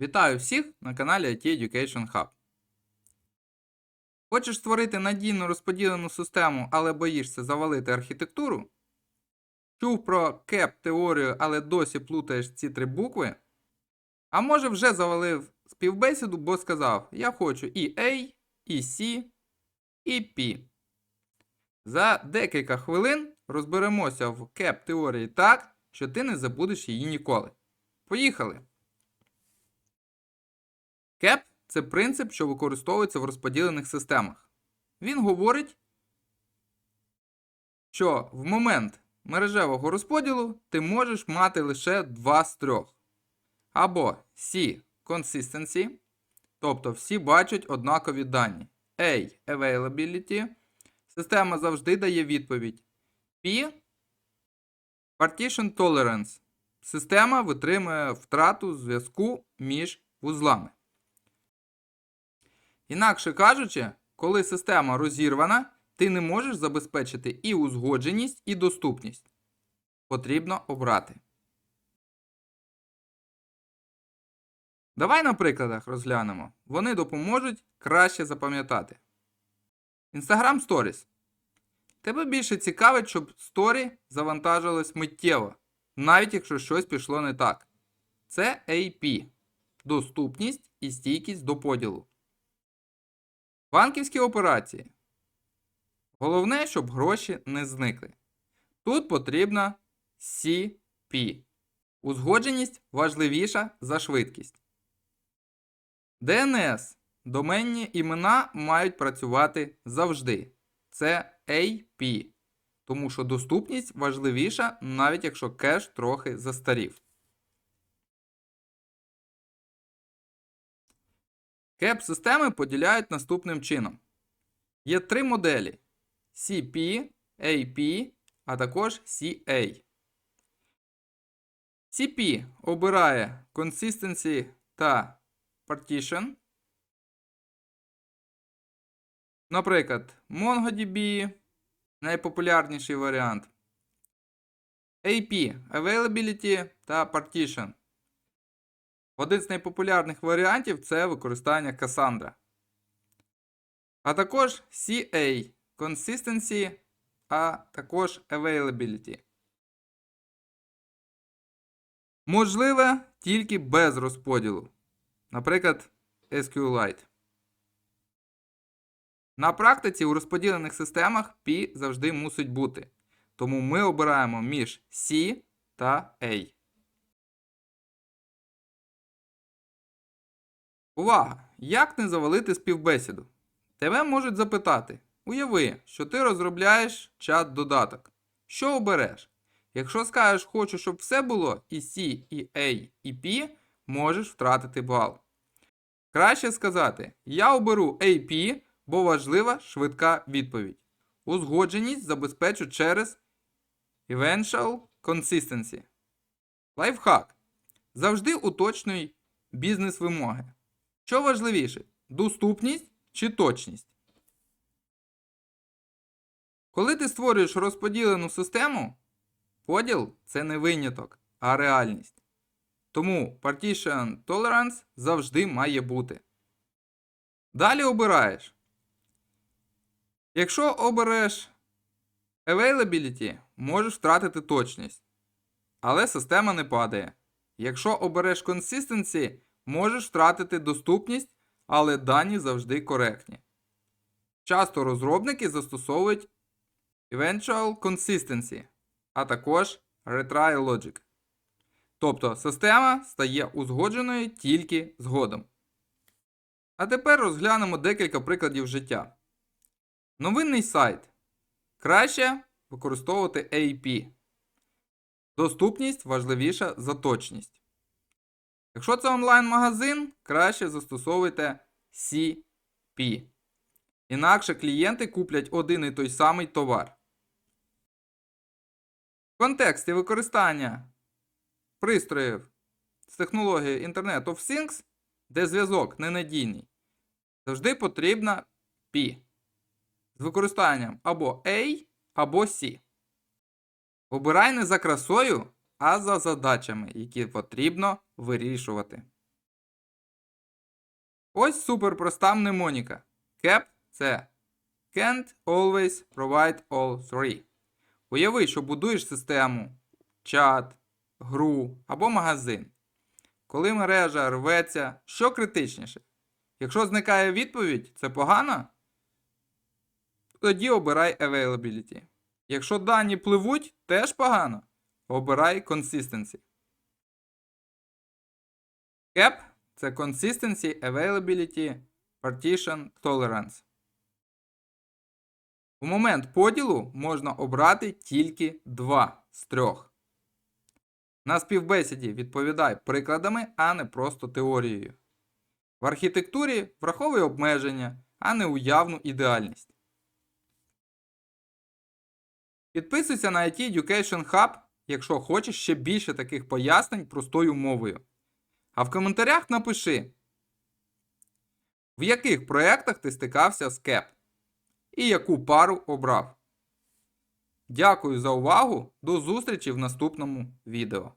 Вітаю всіх на каналі IT Education Hub. Хочеш створити надійну розподілену систему, але боїшся завалити архітектуру? Чув про кеп теорію, але досі плутаєш ці три букви? А може вже завалив співбесіду, бо сказав: Я хочу і A, і C, і P. За декілька хвилин розберемося в кеп теорії так, що ти не забудеш її ніколи. Поїхали! Кеп це принцип, що використовується в розподілених системах. Він говорить, що в момент мережевого розподілу ти можеш мати лише два з трьох. Або C consistency, тобто всі бачать однакові дані. A availability. Система завжди дає відповідь. P partition tolerance. Система витримує втрату зв'язку між вузлами. Інакше кажучи, коли система розірвана, ти не можеш забезпечити і узгодженість, і доступність. Потрібно обрати. Давай на прикладах розглянемо. Вони допоможуть краще запам'ятати. Instagram Stories. Тебе більше цікавить, щоб сторі завантажилось миттєво, навіть якщо щось пішло не так. Це AP доступність і стійкість до поділу. Банківські операції. Головне, щоб гроші не зникли. Тут потрібна CP. Узгодженість важливіша за швидкість. DNS. Доменні імена мають працювати завжди. Це AP. Тому що доступність важливіша, навіть якщо кеш трохи застарів. Кеп-системи поділяють наступним чином. Є три моделі: CP, AP, а також CA. CP обирає Consistency та Partition. Наприклад, MongoDB найпопулярніший варіант. AP Availability та Partition. Один з найпопулярних варіантів це використання Cassandra. А також CA Consistency, а також Availability. Можливе тільки без розподілу. Наприклад, SQLite. На практиці у розподілених системах P завжди мусить бути. Тому ми обираємо між C та A. Увага! Як не завалити співбесіду? Тебе можуть запитати: Уяви, що ти розробляєш чат-додаток. Що обереш? Якщо скажеш, хочу, щоб все було і C, і A, і P, можеш втратити бал. Краще сказати: Я оберу AP, бо важлива швидка відповідь. Узгодженість забезпечу через Eventual Consistency. Лайфхак. Завжди уточнюй бізнес-вимоги. Що важливіше? Доступність чи точність? Коли ти створюєш розподілену систему, поділ це не виняток, а реальність. Тому Partition Tolerance завжди має бути. Далі обираєш. Якщо обереш Availability, можеш втратити точність. Але система не падає. Якщо обереш Consistency, можеш втратити доступність, але дані завжди коректні. Часто розробники застосовують Eventual Consistency, а також Retry Logic. Тобто система стає узгодженою тільки згодом. А тепер розглянемо декілька прикладів життя. Новинний сайт. Краще використовувати AP. Доступність важливіша за точність. Якщо це онлайн-магазин, краще застосовуйте CP. Інакше клієнти куплять один і той самий товар. В контексті використання пристроїв з технологією Internet of Things, де зв'язок ненадійний, завжди потрібна P з використанням або A, або C. Обирай не за красою, а за задачами, які потрібно вирішувати. Ось суперпроста мнемоніка. CAP – це Can't always provide all three. Уяви, що будуєш систему, чат, гру або магазин. Коли мережа рветься, що критичніше? Якщо зникає відповідь, це погано? Тоді обирай availability. Якщо дані пливуть, теж погано. Обирай consistency. CAP – це Consistency, Availability, Partition, Tolerance. У момент поділу можна обрати тільки два з трьох. На співбесіді відповідай прикладами, а не просто теорією. В архітектурі враховуй обмеження, а не уявну ідеальність. Підписуйся на IT Education Hub, якщо хочеш ще більше таких пояснень простою мовою. А в коментарях напиши, в яких проєктах ти стикався з КЕП і яку пару обрав. Дякую за увагу. До зустрічі в наступному відео.